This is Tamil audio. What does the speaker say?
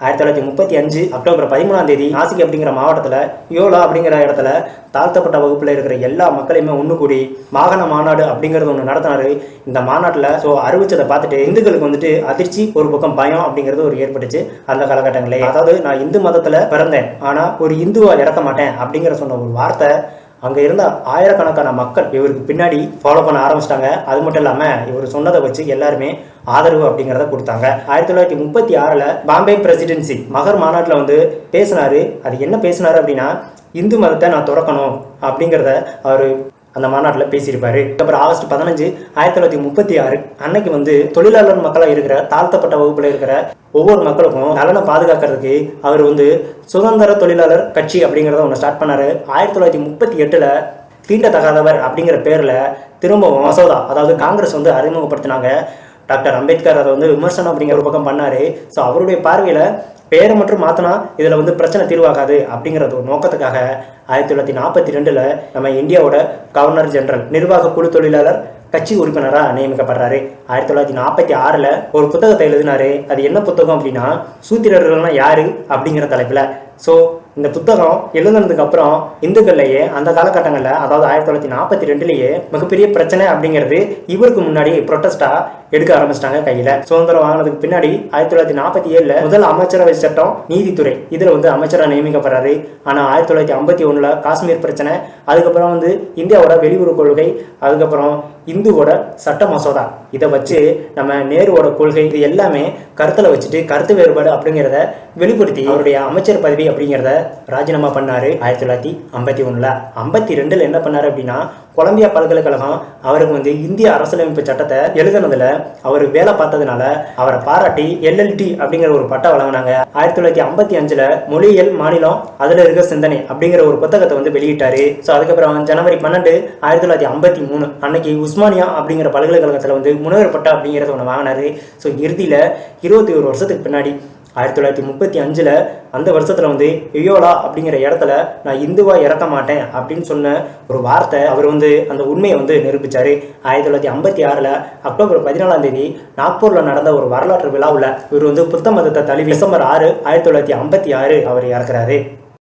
ஆயிரத்தி தொள்ளாயிரத்தி முப்பத்தி அஞ்சு அக்டோபர் பதிமூணாம் தேதி நாசிக் அப்படிங்கிற மாவட்டத்தில் யோலா அப்படிங்கிற இடத்துல தாழ்த்தப்பட்ட வகுப்பில் இருக்கிற எல்லா மக்களையுமே ஒன்று கூடி மாகாண மாநாடு அப்படிங்கிறது ஒன்று நடத்தினாரு. இந்த மாநாட்டில் ஸோ அறிவிச்சதை பார்த்துட்டு இந்துக்களுக்கு வந்துட்டு அதிர்ச்சி ஒரு பக்கம் பயம் அப்படிங்கிறது ஒரு ஏற்பட்டுச்சு அந்த காலகட்டங்களே அதாவது நான் இந்து மதத்தில் பிறந்தேன். ஆனால் ஒரு இந்துவா இறக்க மாட்டேன் அப்படிங்கிற சொன்ன ஒரு வார்த்தை அங்கே இருந்த ஆயிரக்கணக்கான மக்கள் இவருக்கு பின்னாடி ஃபாலோ பண்ண ஆரம்பிச்சிட்டாங்க. அது மட்டும் இல்லாமல் இவர் சொன்னதை வச்சு எல்லாருமே ஆதரவு அப்படிங்கிறத கொடுத்தாங்க. ஆயிரத்தி தொள்ளாயிரத்தி முப்பத்தி ஆறில் பாம்பே பிரசிடென்சி மகர் மாநாட்டில் வந்து பேசினார். அது என்ன பேசினாரு அப்படின்னா இந்து மதத்தை நான் துறக்கணும் அப்படிங்கிறத அவர் அந்த மாநாட்டில் பேசியிருப்பாரு. அப்புறம் ஆகஸ்ட் பதினஞ்சு ஆயிரத்தி தொள்ளாயிரத்தி முப்பத்தி ஆறு அன்னைக்கு வந்து தொழிலாளர் மக்களாக இருக்கிற தாழ்த்தப்பட்ட வகுப்பில் இருக்கிற ஒவ்வொரு மக்களுக்கும் நலனை பாதுகாக்கிறதுக்கு அவர் வந்து சுதந்திர தொழிலாளர் கட்சி அப்படிங்கிறத ஒன்று ஸ்டார்ட் பண்ணாரு. ஆயிரத்தி தொள்ளாயிரத்தி முப்பத்தி எட்டில் தீண்டத்தகாதவர் அப்படிங்கிற பேரில் திரும்பவும் மசோதா அதாவது காங்கிரஸ் வந்து அறிமுகப்படுத்தினாங்க. டாக்டர் அம்பேத்கர் அதை வந்து விமர்சனம் அப்படிங்கிற ஒரு பக்கம் பண்ணாரு. ஸோ அவருடைய பார்வையில் பேரை மட்டும் மாற்றினா இதில் வந்து பிரச்சனை தீர்வாகாது அப்படிங்கிறது ஒரு நோக்கத்துக்காக ஆயிரத்தி தொள்ளாயிரத்தி நாற்பத்தி ரெண்டில் நம்ம இந்தியாவோட கவர்னர் ஜெனரல் நிர்வாக குழு தொழிலாளர் கட்சி உறுப்பினராக நியமிக்கப்படுறாரு. ஆயிரத்தி தொள்ளாயிரத்தி நாற்பத்தி ஆறில் ஒரு புத்தகத்தை எழுதினாரு. அது என்ன புத்தகம் அப்படின்னா சூத்திரர்கள்னா யாரு அப்படிங்கிற தலைப்பில். ஸோ இந்த புத்தகம் எழுதுனதுக்கு அப்புறம் இந்துக்கள்லேயே அந்த காலகட்டங்களில் அதாவது ஆயிரத்தி தொள்ளாயிரத்தி நாற்பத்தி ரெண்டுலேயே மிகப்பெரிய பிரச்சனை அப்படிங்கிறது இவருக்கு முன்னாடி ப்ரொட்டஸ்டாக எடுக்க ஆரம்பிச்சிட்டாங்க கையில். சுதந்திரம் வாங்கினதுக்கு பின்னாடி ஆயிரத்தி தொள்ளாயிரத்தி நாற்பத்தி ஏழில் முதல் அமைச்சரவை சட்டம் நீதித்துறை. இதில் வந்து அமைச்சராக நியமிக்கப்படுறாரு. ஆனால் ஆயிரத்தி தொள்ளாயிரத்தி ஐம்பத்தி ஒன்றில் காஷ்மீர் பிரச்சனை அதுக்கப்புறம் வந்து இந்தியாவோட வெளியுறவு கொள்கை அதுக்கப்புறம் இந்துவோட சட்ட மசோதா. இதை வச்சு நம்ம நேருவோட கொள்கை இது எல்லாமே கருத்தில் வச்சுட்டு கருத்து வேறுபாடு அப்படிங்கிறத வெளிப்படுத்தி அவருடைய அமைச்சர் பதவி அப்படிங்கிறத ராஜினாமா பண்ணாரு ஆயிரத்தி தொள்ளாயிரத்தி ஐம்பத்தி ஒன்றில் ஐம்பத்தி ரெண்டில் என்ன பண்ணாரு அப்படின்னா கொலம்பியா பல்கலைக்கழகம் அவருக்கு வந்து இந்திய அரசியலமைப்பு சட்டத்தை எழுதுனதுல அவர் வேலை பார்த்ததுனால அவரை பாராட்டி எல்எல்டி அப்படிங்கிற ஒரு பட்டம் வழங்கினாங்க. ஆயிரத்தி தொள்ளாயிரத்தி ஐம்பத்தி அஞ்சுல மொழியியல் மாநிலம் அதுல இருக்க சிந்தனை அப்படிங்கிற ஒரு புத்தகத்தை வந்து வெளியிட்டாரு. ஸோ அதுக்கப்புறம் ஜனவரி பன்னெண்டு ஆயிரத்தி தொள்ளாயிரத்தி ஐம்பத்தி மூணு அன்னைக்கு உஸ்மானியா அப்படிங்கிற பல்கலைக்கழகத்தில் வந்து முனைவர் பட்டம் அப்படிங்கிறத ஒன்று வாங்கினாரு. ஸோ இறுதியில் இருபத்தி ஒரு வருஷத்துக்கு பின்னாடி ஆயிரத்தி தொள்ளாயிரத்தி முப்பத்தி அஞ்சில் அந்த வருஷத்தில் வந்து யோலா அப்படிங்கிற இடத்துல நான் இந்துவா இறக்க மாட்டேன் அப்படின்னு சொன்ன ஒரு வார்த்தை அவர் வந்து அந்த உண்மையை வந்து நிரூபித்தார் ஆயிரத்தி தொள்ளாயிரத்தி ஐம்பத்தி ஆறில் அக்டோபர் பதினாலாம் தேதி நாக்பூரில் நடந்த ஒரு வரலாற்று விழாவில் இவர் வந்து புத்த மதத்தை தழுவி டிசம்பர் ஆறு ஆயிரத்தி தொள்ளாயிரத்தி ஐம்பத்தி ஆறு அவர் இறக்குறாரு.